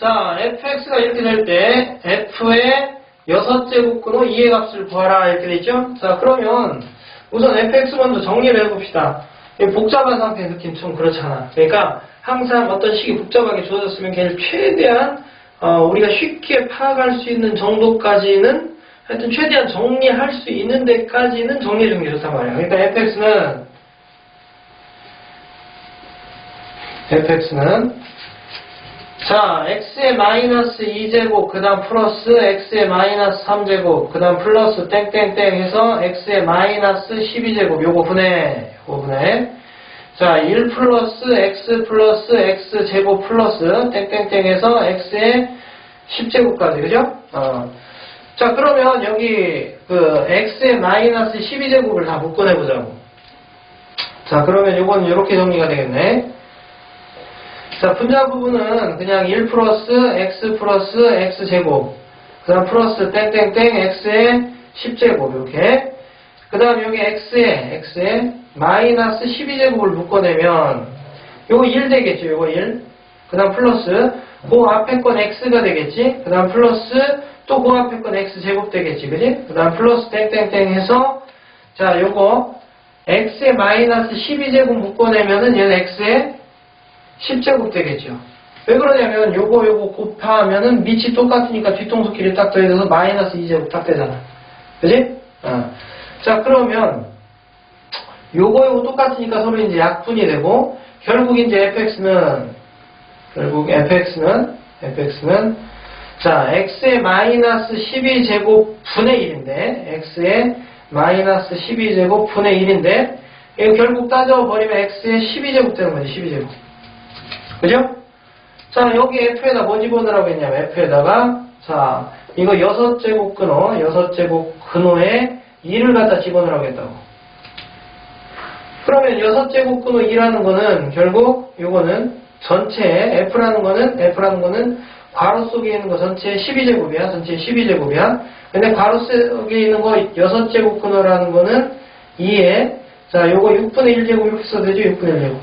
자, fx가 이렇게 될 때 f의 여섯 제곱근호 2의 값을 구하라 이렇게 되죠? 자, 그러면 우선 fx 먼저 정리를 해봅시다. 이 복잡한 상태 느낌 좀 그렇잖아. 그러니까 항상 어떤 식이 복잡하게 주어졌으면 걔를 최대한 어, 우리가 쉽게 파악할 수 있는 정도까지는 하여튼 최대한 정리할 수 있는 데까지는 정리해주는 게 좋단 말이야. 그러니까 fx는 fx는 자, x의 마이너스 2제곱, 그 다음 플러스 x의 마이너스 3제곱, 그 다음 플러스 땡땡땡 해서 x의 마이너스 12제곱, 요거 분해, 요거 분해. 자, 1 플러스 x 플러스 x제곱 플러스 땡땡땡 해서 x의 10제곱까지, 그죠? 어. 자, 그러면 여기 그 x의 마이너스 12제곱을 다 묶어내보자고. 자, 그러면 요건 이렇게 정리가 되겠네. 자, 분자 부분은 그냥 1 플러스 x 플러스 x제곱, 그 다음 플러스 땡땡땡 x의 10제곱, 이렇게. 그 다음 여기 x에, x에 마이너스 12제곱을 묶어내면, 요거 1 되겠죠, 요거 1. 그 다음 플러스, 그 앞에 건 x가 되겠지. 그 다음 플러스, 또 그 앞에 건 x제곱 되겠지, 그지? 그 다음 플러스 땡땡땡 해서, 자, 요거, x에 마이너스 12제곱 묶어내면은 얘는 x에 10제곱 되겠죠. 왜 그러냐면 요거 요거 곱하면은 밑이 똑같으니까 뒤통수끼리 딱 더해져서 마이너스 2제곱 딱 되잖아. 그지? 어. 자 그러면 요거 요거 똑같으니까 서로 이제 약분이 되고 결국 이제 fx는 결국 fx는 fx는 자 x의 마이너스 12제곱 분의 1인데 x의 마이너스 12제곱 분의 1인데 이거 결국 따져버리면 x의 12제곱 되는 거지 12제곱 그죠? 자, 여기 F에다 뭐 집어넣으라고 했냐면 F에다가 자, 이거 여섯 제곱 근호, 여섯 제곱 근호에 2를 갖다 집어넣으라고 했다고. 그러면 여섯 제곱 근호 2라는 거는 결국 요거는 전체에 F라는 거는 F라는 거는 괄호 속에 있는 거 전체 12제곱이야. 전체 12제곱이야. 근데 괄호 속에 있는 거 여섯 제곱 근호라는 거는 2에 자, 요거 6분의 1제곱 이렇게 써도 되죠? 6분의 1제곱.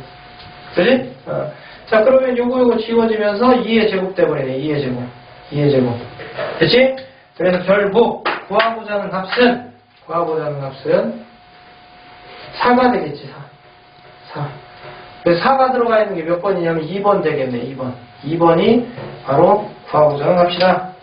그지? 어. 자, 그러면 요거 요거 지워지면서 2의 제곱 돼버리네. 2의 제곱. 2의 제곱. 그치? 그래서 결국 구하고자 하는 값은 구하고자 하는 값은 4가 되겠지. 4. 4. 그래서 4가 들어가 있는 게 몇 번이냐면 2번 되겠네. 2번. 2번이 바로 구하고자 하는 값이다.